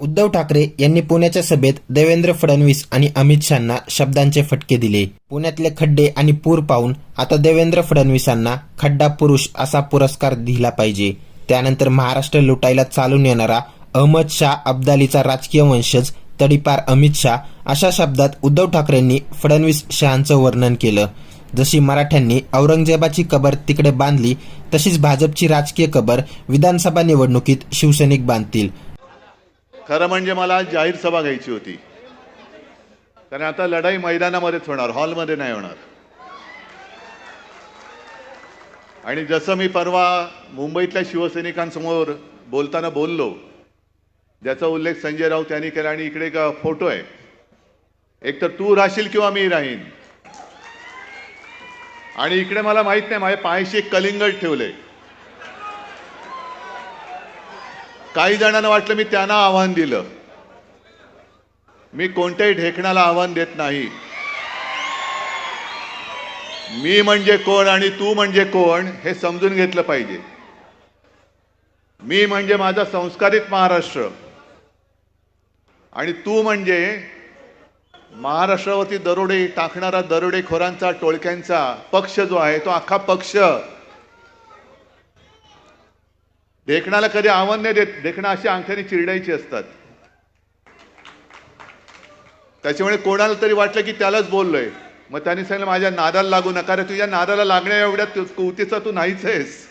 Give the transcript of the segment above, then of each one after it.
उद्धव ठाकरे यांनी पुण्याच्या सभेत देवेंद्र फडणवीस आणि अमित शहांना शब्दांचे फटके दिले. पुण्यातले खड्डे आणि पूर पाहून आता देवेंद्र फडणवीसांना खड्डा पुरुष असा पुरस्कार दिला पाहिजे. त्यानंतर महाराष्ट्र लुटायला चालून येणारा अहमद शाह अब्दालीचा राजकीय वंशज तडीपार अमित शाह अशा शब्दात उद्धव ठाकरेंनी फडणवीस शहांचं वर्णन केलं. जशी मराठ्यांनी औरंगजेबाची कबर तिकडे बांधली तशीच भाजपची राजकीय कबर विधानसभा निवडणुकीत शिवसैनिक बांधतील. खरं म्हणजे मला आज जाहीर सभा घ्यायची होती. कारण आता लढाई मैदानामध्येच होणार हॉलमध्ये नाही होणार. आणि जसं मी परवा मुंबईतल्या शिवसैनिकांसमोर बोलताना बोललो ज्याचा उल्लेख संजय राऊत यांनी केला आणि इकडे एक फोटो आहे. एक तर तू राहशील किंवा मी राहीन? आणि इकडे मला माहीत नाही माझ्या पायाशी एक कलिंगड ठेवले काही जणांना वाटलं मी त्यांना आव्हान दिलं. मी कोणत्याही ढेकणाला आव्हान देत नाही. मी म्हणजे कोण आणि तू म्हणजे कोण हे समजून घेतलं पाहिजे. मी म्हणजे माझा संस्कारित महाराष्ट्र. आणि तू म्हणजे महाराष्ट्रावरती दरोडे टाकणारा दरोडेखोरांचा टोळक्यांचा पक्ष जो आहे तो अख्खा पक्ष. देखणाला कधी आव्हान नाही देत. देखणं अशी अंगठ्याने चिरडायची असतात. त्याच्यामुळे कोणाला तरी वाटलं की त्यालाच बोललोय. मग त्यांनी सांगितलं माझ्या नादाला लागू नका रे तुझ्या नादाला लागण्या एवढ्या कुवतीचा तू नाहीच आहेस.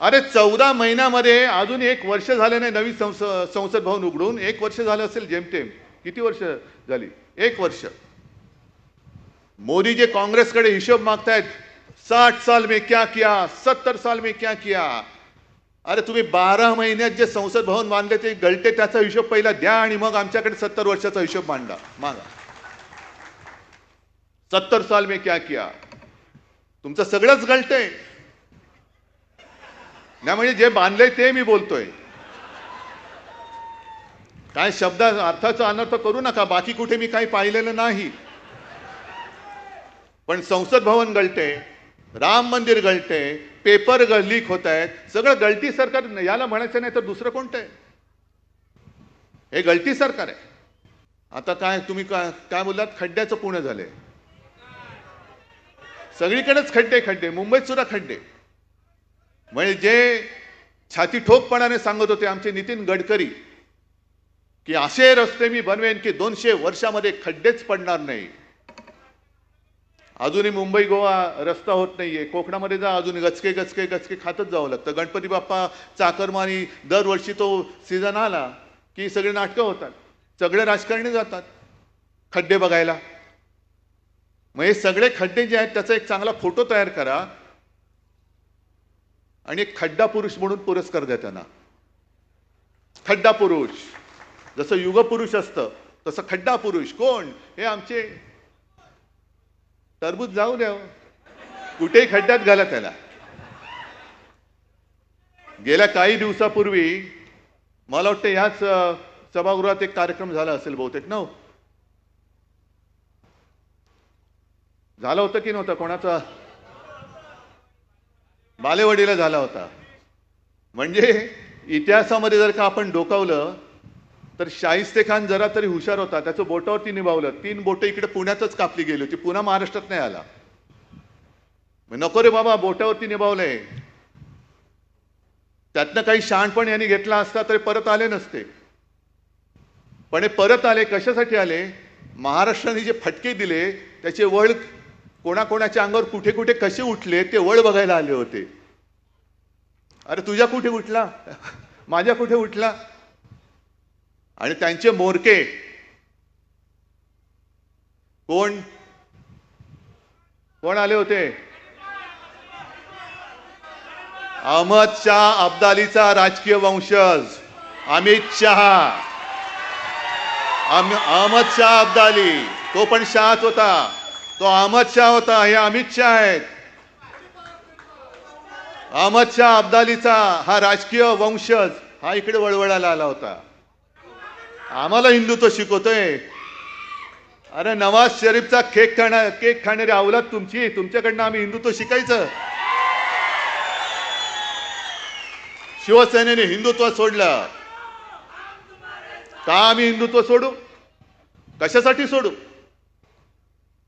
अरे चौदा महिन्यामध्ये अजून एक वर्ष झालं नाही नवीन संस संसद भवन उघडून. एक वर्ष झालं असेल जेमतेम. किती वर्ष झाली? एक वर्ष. मोदी जे काँग्रेसकडे हिशोब मागतायत. साठ साल में क्या किया? सत्तर साल में क्या किया? अरे तुम्ही बारा महिन्यात जे संसद भवन बांधले ते गळते त्याचा हिशोब पहिला द्या आणि मग आमच्याकडे सत्तर वर्षाचा हिशोब मांडा. मागा. सत्तर साल में क्या किया? तुमचं सगळंच गळतंय. नाही म्हणजे जे बांधलंय ते मी बोलतोय. काय शब्द अर्थाचा अनर्थ करू नका बाकी कुठे मी काही पाहिलेलं नाही. पण संसद भवन गळते राम मंदिर गळते पेपर लीक होत आहेत सगळं गळती सरकार याला म्हणायचं नाही तर दुसरं कोणतं आहे? हे गळती सरकार आहे. आता काय तुम्ही काय काय बोललात? खड्ड्याचं पुणे झाले सगळीकडेच खड्डे खड्डे. मुंबईत सुद्धा खड्डे. म्हणजे जे छाती ठोकपणाने सांगत होते आमचे नितीन गडकरी की असे रस्ते मी बनवेन की दोनशे वर्षामध्ये खड्डेच पडणार नाही. अजूनही मुंबई गोवा रस्ता होत नाही आहे कोकणामध्ये जा अजून गचके गचके गचके खातच जावं लागतं. गणपती बाप्पा चाकरमानी दरवर्षी तो सीझन आला की सगळे नाटकं होतात. सगळे राजकारणी जातात. खड्डे बघायला. मग हे सगळे खड्डे जे आहेत त्याचा एक चांगला फोटो तयार करा. आणि एक खड्डा पुरुष म्हणून पुरस्कार द्या त्यांना. खड्डा पुरुष. जसं युगपुरुष असतं तसं खड्डा पुरुष. कोण? हे आमचे टरबूज जाऊ द्या हो. कुठेही खड्ड्यात घाला त्याला. गेल्या काही दिवसापूर्वी मला वाटतं ह्याच सभागृहात एक कार्यक्रम झाला असेल बहुतेक ना झालं होतं की नव्हतं कोणाचा? बालेवाडीला झाला होता. म्हणजे इतिहासामध्ये जर का आपण डोकावलं तर शाहिस्ते खान जरा तरी हुशार होता. त्याचं बोटावरती निभावलं. तीन बोटं इकडे पुण्यातच कापली गेली होती. पुन्हा महाराष्ट्रात नाही आला. नको रे बाबा बोटावरती निभावलंय. त्यातनं काही शहाणपण यांनी घेतला असता तरी परत आले नसते. पण हे परत आले कशासाठी आले? महाराष्ट्राने जे फटके दिले त्याचे वळ कोणाकोणाच्या अंगावर कुठे कुठे कसे उठले ते वळ बघायला आले होते. अरे तुझ्या कुठे उठला? माझ्या कुठे उठला? आणि त्यांचे मोरके. कोण? कोण आले होते? अहमद शाह अब्दालीचा राजकीय वंशज. अमित शहा. अहमद शाह अब्दाली. तो पण शहाच होता. तो अहमद शाह होता. हे अमित शाह आहेत. अहमद शाह अब्दालीचा हा राजकीय वंशज हा इकडे वळवळायला आला होता. आम्हाला हिंदुत्व शिकवतोय. अरे नवाज शरीफचा केक खाणार केक खाणारी अवलाद तुमची तुमच्याकडनं आम्ही हिंदुत्व शिकायचं. शिवसेनेने हिंदुत्व सोडलं. का आम्ही हिंदुत्व सोडू? कशासाठी सोडू?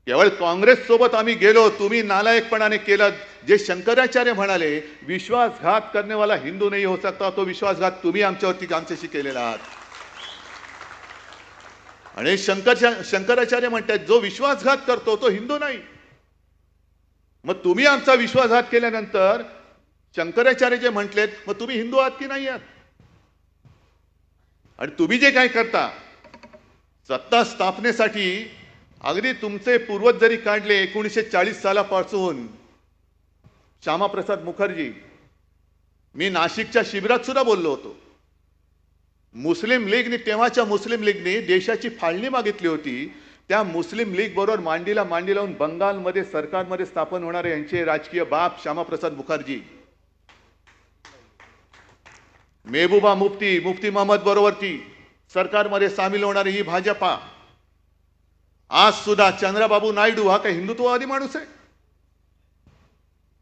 केवळ काँग्रेस सोबत आम्ही गेलो तुम्ही नालायकपणाने केलं. जे शंकराचार्य म्हणाले विश्वासघात करण्यावाला हिंदू नाही हो सकता तो विश्वासघात तुम्ही आमच्यावरती आमच्याशी केलेला आहात. आणि शंकर शंकराचार्य म्हणतात जो विश्वासघात करतो तो हिंदू नाही. मग तुम्ही आमचा विश्वासघात केल्यानंतर शंकराचार्य जे म्हटलेत मग तुम्ही हिंदू आहात की नाही आहात? आणि तुम्ही जे काय करता सत्ता स्थापनेसाठी अगदी तुमचे पूर्वज जरी काढले एकोणीसशे चाळीस सालापासून. श्यामाप्रसाद मुखर्जी. मी नाशिकच्या शिबिरात सुद्धा बोललो होतो. मुस्लिम लीगने तेव्हाच्या मुस्लिम लीगने देशाची फाळणी मागितली होती. त्या मुस्लिम लीग बरोबर मांडीला मांडी लावून बंगालमध्ये सरकारमध्ये स्थापन होणारे यांचे राजकीय बाप श्यामाप्रसाद मुखर्जी. मेहबूबा मुफ्ती मुफ्ती मोहम्मद बरोबरची सरकारमध्ये सामील होणारी ही भाजपा. आज सुद्धा चंद्रबाबू नायडू हा काय हिंदुत्ववादी माणूस आहे.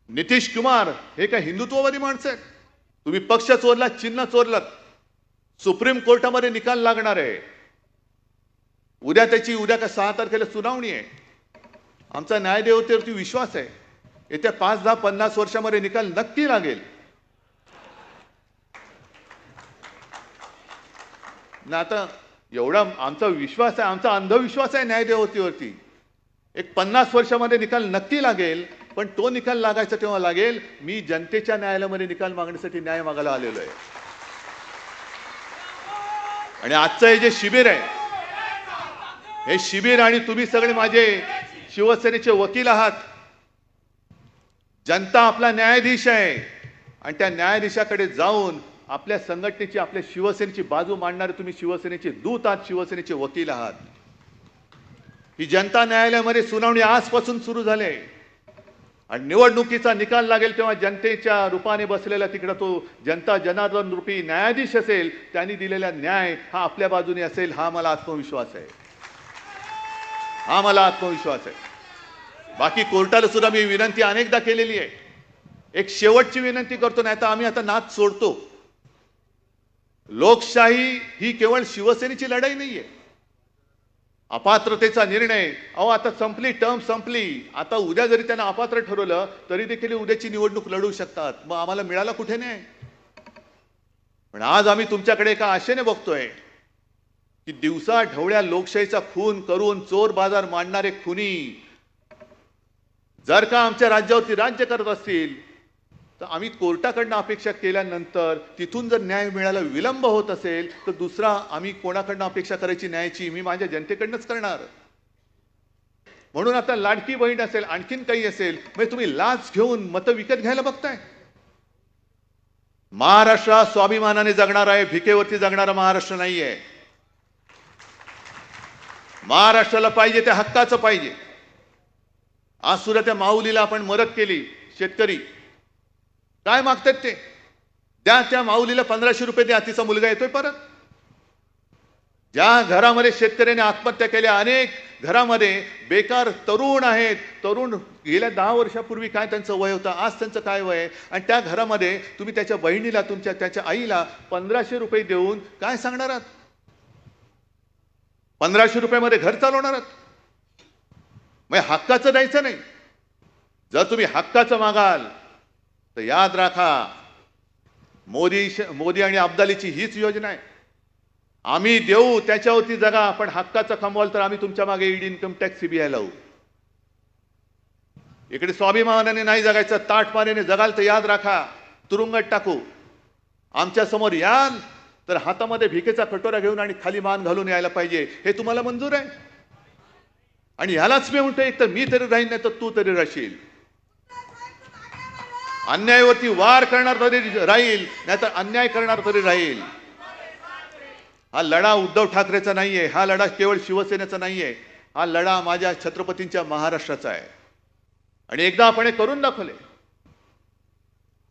नितीश कुमार हे काय हिंदुत्ववादी माणसं आहेत. तुम्ही पक्ष चोरला चिन्ह चोरलात. सुप्रीम कोर्टामध्ये निकाल लागणार आहे. उद्या त्याची उद्या का सहा तारखेला सुनावणी आहे. आमचा न्यायदेवतेवरती विश्वास आहे. येत्या पाच दहा पन्नास वर्षामध्ये निकाल नक्की लागेल. ना आता एवढा आमचा विश्वास आहे आमचा अंधविश्वास आहे न्यायदेवतेवरती. एक पन्नास वर्षामध्ये निकाल नक्की लागेल पण तो निकाल लागायचा तेव्हा लागेल मी जनतेच्या न्यायालयामध्ये निकाल मागण्यासाठी न्याय मागायला आलेलो आहे. आणि आजचं हे जे शिबिर आहे हे शिबिर आणि तुम्ही सगळे माझे शिवसेनेचे वकील आहात. जनता आपला न्यायाधीश आहे. आणि त्या न्यायाधीशाकडे जाऊन आपल्या संघटनेची आपल्या शिवसेनेची बाजू मांडणारे तुम्ही शिवसेनेचे दूत आहात शिवसेनेचे वकील आहात. ही जनता न्यायालयामध्ये सुनावणी आजपासून सुरू झाले आणि निवडणुकीचा निकाल लागेल तेव्हा जनतेच्या रूपाने बसलेला तिकडं तो जनता जनार्दन रूपी न्यायाधीश असेल त्यांनी दिलेला न्याय हा आपल्या बाजूने असेल हा मला आत्मविश्वास आहे. हा मला आत्मविश्वास आहे. बाकी कोर्टाला सुद्धा मी विनंती अनेकदा केलेली आहे. एक शेवटची विनंती करतो नाही तर आम्ही आता नाच सोडतो. लोकशाही ही केवळ शिवसेनेची लढाई नाहीये. अपात्रतेचा निर्णय. अहो आता संपली टर्म संपली. आता उद्या जरी त्यांना अपात्र ठरवलं तरी देखील उद्याची निवडणूक लढवू शकतात. मग आम्हाला मिळाला कुठे नाही? पण आज आम्ही तुमच्याकडे एका आशेने बघतोय की दिवसा ढवळ्या लोकशाहीचा खून करून चोर बाजार मांडणारे खुनी जर का आमच्या राज्यावरती राज्य करत असतील तर आम्ही कोर्टाकडनं अपेक्षा केल्यानंतर तिथून जर न्याय मिळायला विलंब होत असेल तर दुसरा आम्ही कोणाकडनं अपेक्षा करायची न्यायाची मी माझ्या जनतेकडनंच करणार. म्हणून आता लाडकी बहीण असेल आणखीन काही असेल म्हणजे तुम्ही लाच घेऊन मतं विकत घ्यायला बघताय. महाराष्ट्र स्वाभिमानाने जगणार आहे भिकेवरती जगणारा महाराष्ट्र नाहीये. महाराष्ट्राला पाहिजे त्या हक्काचं पाहिजे. आज सुद्धा त्या माऊलीला आपण मदत केली शेतकरी. काय मागतात ते? द्या त्या माऊलीला पंधराशे रुपये द्या तिचा मुलगा येतोय परत. ज्या घरामध्ये शेतकऱ्याने आत्महत्या केल्या अनेक घरामध्ये बेकार तरुण आहेत. तरुण गेल्या दहा वर्षापूर्वी काय त्यांचं वय होतं? आज त्यांचं काय वय आहे? आणि त्या घरामध्ये तुम्ही त्याच्या बहिणीला तुमच्या त्याच्या आईला पंधराशे रुपये देऊन काय सांगणार आहात? पंधराशे रुपयामध्ये घर चालवणार आहात? मग हक्काचं द्यायचं नाही. जर तुम्ही हक्काचं मागाल तर याद राखा मोदी मोदी आणि अब्दालीची हीच योजना आहे. आम्ही देऊ त्याच्यावरती जगा पण हक्काचं कमवाल तर आम्ही तुमच्या मागे ईडी इन्कम टॅक्स सीबीआय लावू. इकडे स्वाभिमानाने नाही जगायचं ताटमानेने जगाल तर याद राखा तुरुंगात टाकू. आमच्यासमोर याल तर हातामध्ये भिकेचा कटोरा घेऊन आणि खाली मान घालून यायला पाहिजे. हे तुम्हाला मंजूर आहे? आणि ह्यालाच मी म्हणतो एक तर मी तरी राहीन नाही तर तू तरी राहशील अन्यायावरती वार करणार तरी राहील नाहीतर अन्याय करणार तरी राहील. हा लढा उद्धव ठाकरेचा नाहीये हा लढा केवळ शिवसेनेचा नाहीये हा लढा माझ्या छत्रपतींच्या महाराष्ट्राचा आहे. आणि एकदा आपण हे करून दाखवले.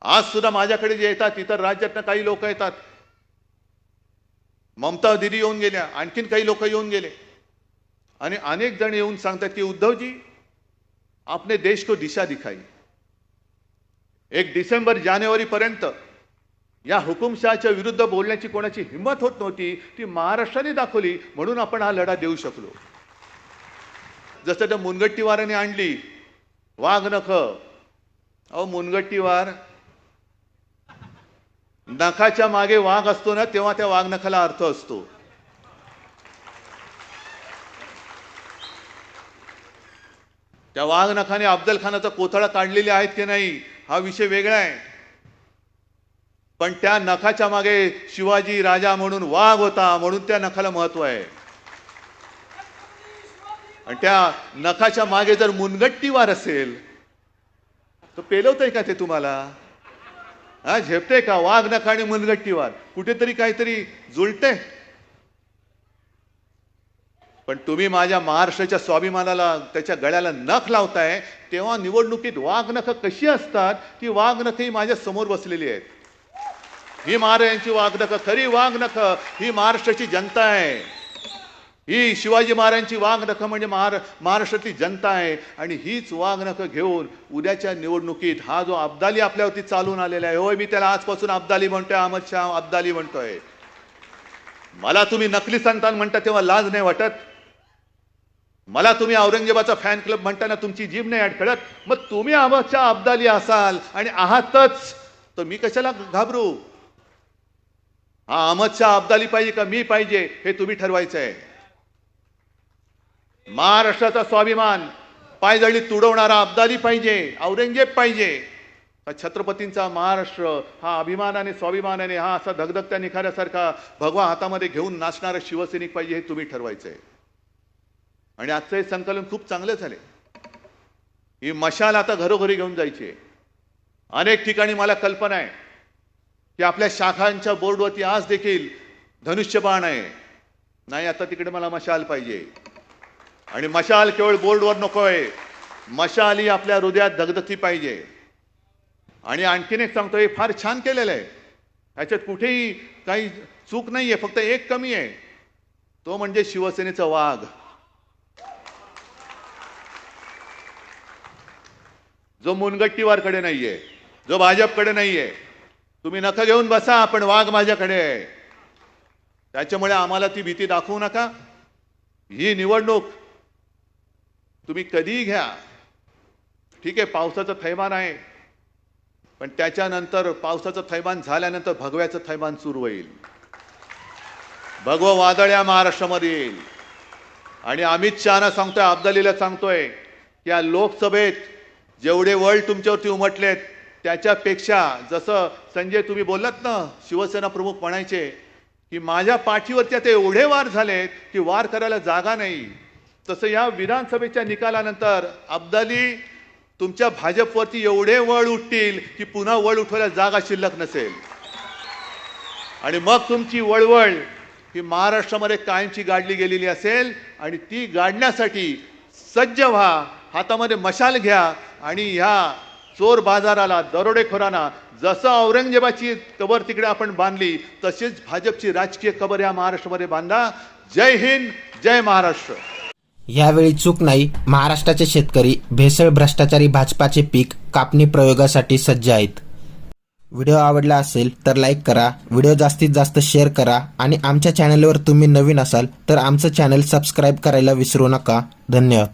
आज सुद्धा माझ्याकडे जे येतात इतर राज्यातनं काही लोक येतात. ममता दिदी येऊन गेल्या आणखीन काही लोक येऊन गेले. आणि अनेक जण येऊन सांगतात की उद्धवजी आपने देश को दिशा दिखाई. एक डिसेंबर जानेवारीपर्यंत या हुकुमशहाच्या विरुद्ध बोलण्याची कोणाची हिंमत होत नव्हती ती महाराष्ट्राने दाखवली. म्हणून आपण हा लढा देऊ शकलो. जसं त्या मुनगट्टीवाराने आणली वाघ नख. अहो मुनगट्टीवार नखाच्या मागे वाघ असतो ना तेव्हा त्या वाघ नखाला अर्थ असतो. त्या वाघ नखाने अफजल खानाचा कोथळा काढलेले आहेत की नाही हा विषय वेगळा आहे. पण त्या नखाच्या मागे शिवाजी राजा म्हणून वाघ होता म्हणून त्या नखाला महत्त्व आहे. आणि त्या नखाच्या मागे जर मुनगट्टीवार असेल तर पेलवतंय का ते तुम्हाला? हा झेपते का? वाघ नख आणि मुनगट्टीवार कुठेतरी काहीतरी जुळते पण तुम्ही माझ्या महाराष्ट्राच्या स्वाभिमानाला त्याच्या गळ्याला नख लावताय तेव्हा निवडणुकीत वाघनखं कशी असतात? ती वाघ नख ही माझ्यासमोर बसलेली आहेत. ही महाराजांची वाघनखं खरी वाघ नख ही महाराष्ट्राची जनता आहे. ही शिवाजी महाराजांची वाघनखं म्हणजे महार महाराष्ट्रातली जनता आहे. आणि हीच वाघनखं घेऊन उद्याच्या निवडणुकीत हा जो अब्दाली आपल्यावरती चालून आलेला आहे होय मी त्याला आजपासून अब्दाली म्हणतोय अहमद शाह अब्दाली म्हणतोय. मला तुम्ही नकली संतान म्हणता तेव्हा लाज नाही वाटत? मला तुम्ही औरंगजेबाचा फॅन क्लब म्हणताना तुमची जीभ नाही अडखळत. मग तुम्ही आमच्या अब्दाली असाल आणि आहातच. तर मी कशाला घाबरू? हा अहमदच्या अब्दाली पाहिजे का मी पाहिजे हे तुम्ही ठरवायचं आहे महाराष्ट्राचा स्वाभिमान पायदळी तुडवणारा अब्दाली पाहिजे औरंगजेब पाहिजे. छत्रपतींचा महाराष्ट्र हा अभिमानाने स्वाभिमानाने हा असा धगधगत्या निखाऱ्यासारखा भगवा हातामध्ये घेऊन नाचणारा शिवसैनिक पाहिजे हे तुम्ही ठरवायचं आहे आणि आजचं हे संकलन खूप चांगलं झाले ही मशाल आता घरोघरी घेऊन जायची आहे. अनेक ठिकाणी मला कल्पना आहे की आपल्या शाखांच्या बोर्डवरती आज देखील धनुष्यबाण आहे. नाही आता तिकडे मला मशाल पाहिजे. आणि मशाल केवळ बोर्डवर नको आहे मशाल ही आपल्या हृदयात धगधगती पाहिजे. आणि आणखीन एक सांगतो हे फार छान केलेलं आहे. ह्याच्यात कुठेही काही चूक नाही आहे फक्त एक कमी आहे. तो म्हणजे शिवसेनेचा वाघ. जो मुनगट्टीवारकडे नाहीये जो भाजपकडे नाहीये तुम्ही नका घेऊन बसा पण वाघ माझ्याकडे आहे. त्याच्यामुळे आम्हाला ती भीती दाखवू नका. ही निवडणूक तुम्ही कधीही घ्या. ठीक आहे पावसाचं थैमान आहे पण त्याच्यानंतर पावसाचं थैमान झाल्यानंतर भगव्याचं थैमान सुरू होईल. भगवं वादळ या महाराष्ट्रामध्ये येईल. आणि अमित शहाना सांगतोय अब्दालीला सांगतोय की या लोकसभेत जेवढे वळ तुमच्यावरती उमटलेत त्याच्यापेक्षा जसं संजय तुम्ही बोललात ना शिवसेना प्रमुख म्हणायचे की माझ्या पाठीवरती आता एवढे वार झालेत की वार करायला जागा नाही. तसं या विधानसभेच्या निकालानंतर अब्दाली तुमच्या भाजपवरती एवढे वळ उठतील की पुन्हा वळ उठवायला जागा शिल्लक नसेल. आणि मग तुमची वळवळ ही महाराष्ट्रामध्ये कायमची गाडली गेलेली असेल आणि ती गाडण्यासाठी सज्ज व्हा. हातामध्ये मशाल घ्या आणि ह्या चोर बाजाराला दरोडेखोरांना जसं औरंगजेबाची कबर तिकडे आपण बांधली तशीच भाजपची राजकीय कबर या महाराष्ट्रामध्ये बांधा. जय हिंद जय महाराष्ट्र. यावेळी चूक नाही महाराष्ट्राचे शेतकरी भेसळ भ्रष्टाचारी भाजपाचे पीक कापणी प्रयोगासाठी सज्ज आहेत. व्हिडिओ आवडला असेल तर लाईक करा व्हिडिओ जास्तीत जास्त शेअर करा आणि आमच्या चॅनलवर तुम्ही नवीन असाल तर आमचं चॅनल सबस्क्राईब करायला विसरू नका. धन्यवाद.